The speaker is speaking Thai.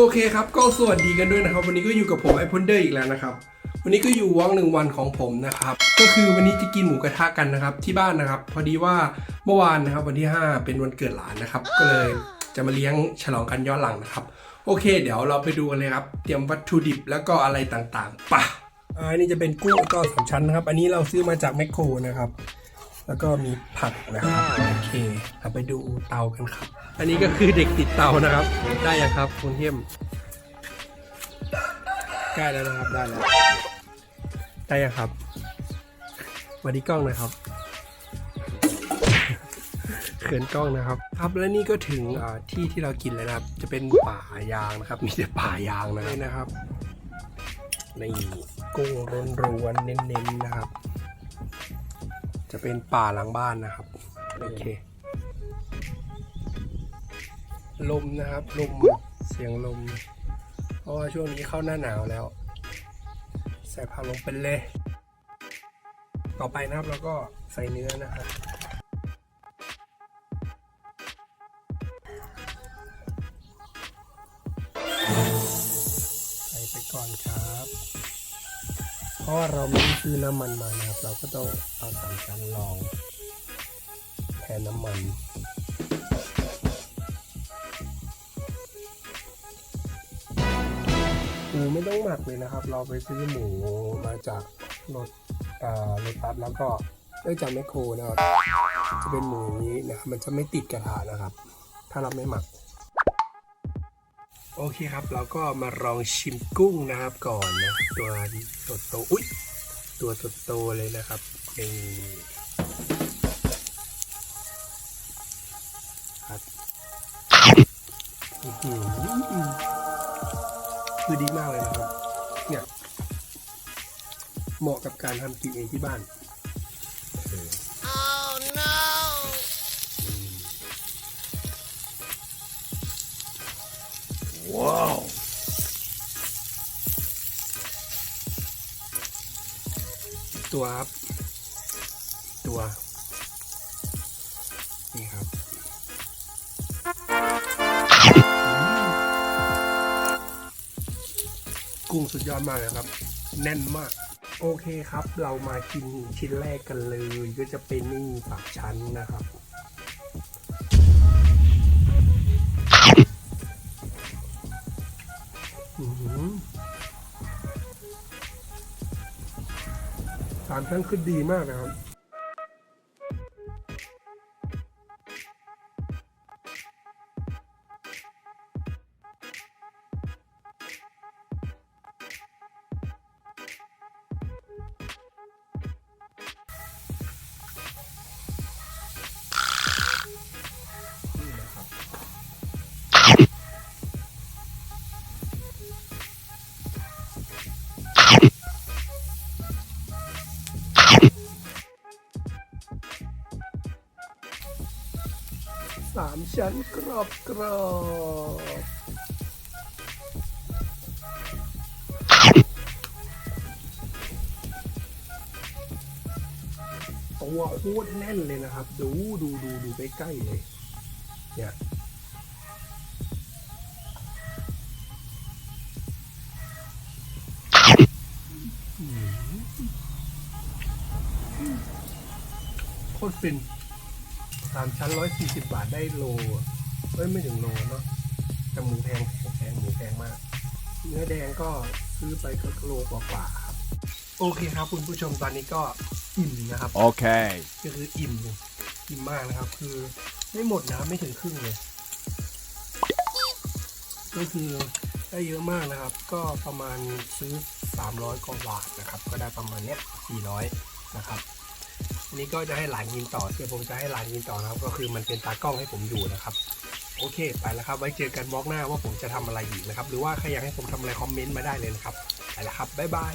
โอเคครับก็สวัสดีกันด้วยนะครับ วันนี้ก็อยู่กับผมไอพอนเดอร์อีกแล้วนะครับ วันนี้ก็อยู่วอล์กหนึ่งวันของผมนะครับ ก็คือวันนี้จะกินหมูกระทะกันนะครับ ที่บ้านนะครับ พอดีว่าเมื่อวานนะครับวันที่ 5 เป็นวันเกิดหลานนะครับ ก็เลยจะมาเลี้ยงฉลองกันย้อนหลังนะครับ โอเค เดี๋ยวเราไปดูกันเลยครับ เตรียมวัตถุดิบแล้วก็อะไรต่างๆป่ะอันนี้จะเป็นกุ้งก็สามชั้นนะครับ อันนี้เราซื้อมาจากแมคโครนะครับ แล้วก็มีผักนะครับโอเคเราไปดูเตากันครับ อันนี้ก็คือเด็กติดเตานะครับ ได้ยังครับคุณเข้มใกล้แล้วนะครับ ได้แล้ว ได้ยังครับสวัสดีกล้องนะครับเขินกล้องนะครับ ครับและนี่ก็ถึงที่ที่เรากินแล้วนะครับ จะเป็นป่ายางนะครับ มีแต่ป่ายางนะครับนี่นะครับนี่กุ้งร้นรวนๆเน้นๆนะครับ จะเป็นป่าหลังบ้านนะครับ โอเค ลมนะครับ ลมเสียงลม เพราะว่าช่วงนี้เข้าหน้าหนาวแล้ว ใส่ผ้าลงเป็นเลย ต่อไปนะครับแล้วก็ใส่เนื้อนะครับใส่ไปก่อนครับ เพราะว่าเราไม่ได้ซื้อน้ำมันมานะครับ เราก็ต้องเอาสามชั้นรองแทนน้ำมัน มูไม่ต้องหมักเลยนะครับ เราไปซื้อหมูมาจากรถอ่ารถตัดแล้วก็ได้จากแมคโครนะครับ จะเป็นหมูนี้นะครับมันจะไม่ติดกระทะนะครับ ถ้าเราไม่หมัก โอเคครับ เราก็มาลองชิมกุ้งนะครับก่อนนะตัวโตๆอุ้ยตัวโตๆเลยนะครับนี่ คือดีมากเลยนะครับ เนี่ย เหมาะกับการทำกินเองที่บ้านว้าว ตัวครับ ตัว นี่ครับ กุ้งสุดยอดมากเลยครับ แน่นมาก โอเคครับ เรามากินชิ้นแรกกันเลย ก็จะเป็นนี่ปากชั้นนะครับสามชั้นคือดีมากนะครับ สามชั้นกรอบกรอบตัวโคตรแน่นเลยนะครับ ดูดูดูดูใกล้ๆเลย เนี่ยโคตรฟินามชั้นร้อยสี่สิบบาทได้โลเอ้ยไม่ถึงโลเนาะแต่หมูแพงแพงหมูแพงมาก เนื้อแดงก็ซื้อไปก็โลกว่าๆครับ โอเคครับ คุณผู้ชมตอนนี้ก็อิ่มนะครับ Okay. ก็คืออิ่มอิ่มมากนะครับ คือไม่หมดนะไม่ถึงครึ่งเลย ก็คือได้เยอะมากนะครับ ก็ประมาณซื้อ 300กว่าบาทนะครับ ก็ได้ประมาณเนี้ย400 นะครับ อันนี้ก็จะให้หลานยินต่อเดี๋ยวผมจะให้หลานยินต่อนะครับ ก็คือมันเป็นตากล้องให้ผมอยู่นะครับ โอเค ไปแล้วครับ ไว้เจอกันบล็อกหน้าว่าผมจะทำอะไรอีกนะครับ หรือว่าใครอยากให้ผมทำอะไรคอมเมนต์มาได้เลยนะครับ ไปแล้วครับ บ๊ายบาย